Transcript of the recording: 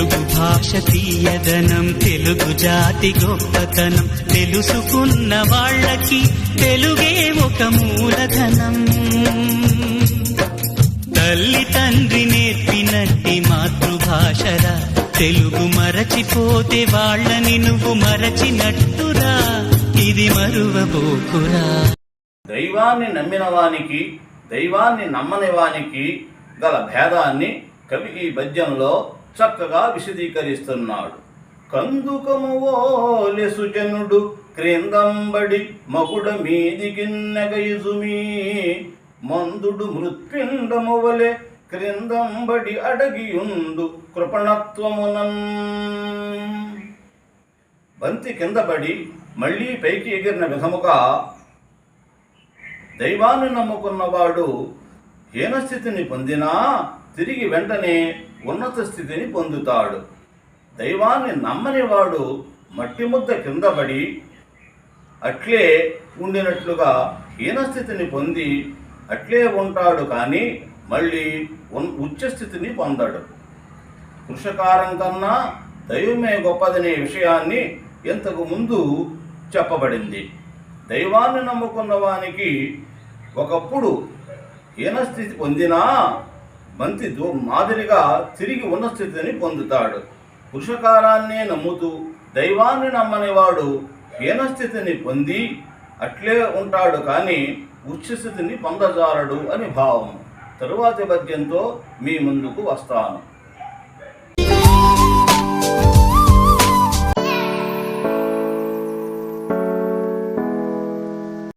తెలుగు భాష తీయదనం తెలుగు జాతి గొప్పతనం తెలుసుకున్న వాళ్ళకి తెలుగే ఒక మూలధనం. తల్లి తండ్రి నేర్పినట్టి మాతృభాషరా తెలుగు మరచిపోతే వాళ్ళని నువ్వు మరచినట్టురా ఇది మరువబోకురా. దైవాన్ని నమ్మిన వానికి దైవాన్ని నమ్మని వానికి గల భేదాన్ని కవి ఈ పద్యంలో చక్కగా విశదీకరిస్తున్నాడు. కందుకము ఓలె సుజనుడు క్రిందంబడి మగుడ మీదికిన్నగయుజుమీ మందుడు మృత్పిండము వలె క్రిందంబడి అడగియుండు కృపణత్వమునం బంతి కిందపడి మళ్ళీ పైకి ఎగిరిన విధముగా దైవాన్ని నమ్ముకున్నవాడు హీనస్థితిని పొందినా తిరిగి వెంటనే ఉన్నత స్థితిని పొందుతాడు. దైవాన్ని నమ్మని వాడు మట్టి ముద్ద కింద పడి అట్లే ఉండినట్లుగా హీనస్థితిని పొంది అట్లే ఉంటాడు కానీ మళ్ళీ ఉచ్చస్థితిని పొందడు. కృషకారం కన్నా దైవమే గొప్పదనే విషయాన్ని ఇంతకు ముందు చెప్పబడింది. దైవాన్ని నమ్ముకున్న వానికి ఒకప్పుడు హీనస్థితి పొందినా బంతి మాదిరిగా తిరిగి ఉన్న స్థితిని పొందుతాడు. పురుషకారాన్నే నమ్ముతూ దైవాన్ని నమ్మనివాడు హీనస్థితిని పొంది అట్లే ఉంటాడు కానీ ఉచ్చస్థితిని పొందజారడు అని భావం. తరువాతి పద్యంతో మీ ముందుకు వస్తాను.